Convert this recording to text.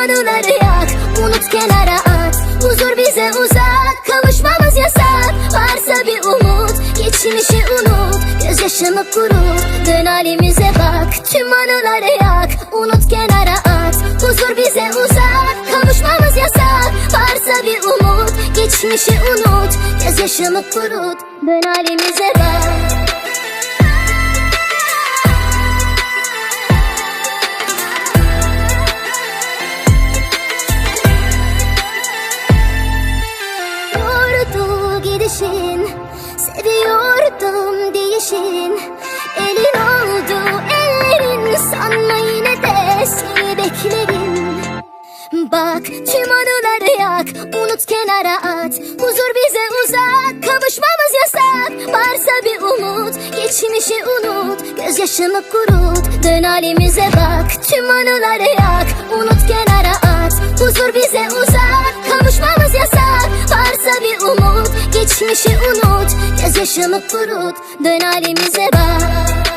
anıları yak Unut kenara at. Huzur bize uzak Kavuşmamız yasak. Varsa bir umut Geçmişi unut. Gözyaşımı kurut Dön halimize bak. Tüm anıları yak Unut kenara at. Huzur bize uzak Kavuşmamız yasak. Varsa bir umut Geçmişi unut. Gözyaşımı kurut Dön halimize bak Bak. Tüm anıları yak. Unut kenara at. Huzur bize uzak. Kavuşmamız yasak. Varsa bir umut. Geçmişi unut. Gözyaşımı kurut. Dön halimize bak. Tüm anıları yak. Unut kenara at. Huzur bize uzak. Kavuşmamız yasak. Varsa bir umut. Geçmişi unut. Gözyaşımı kurut. Dön halimize bak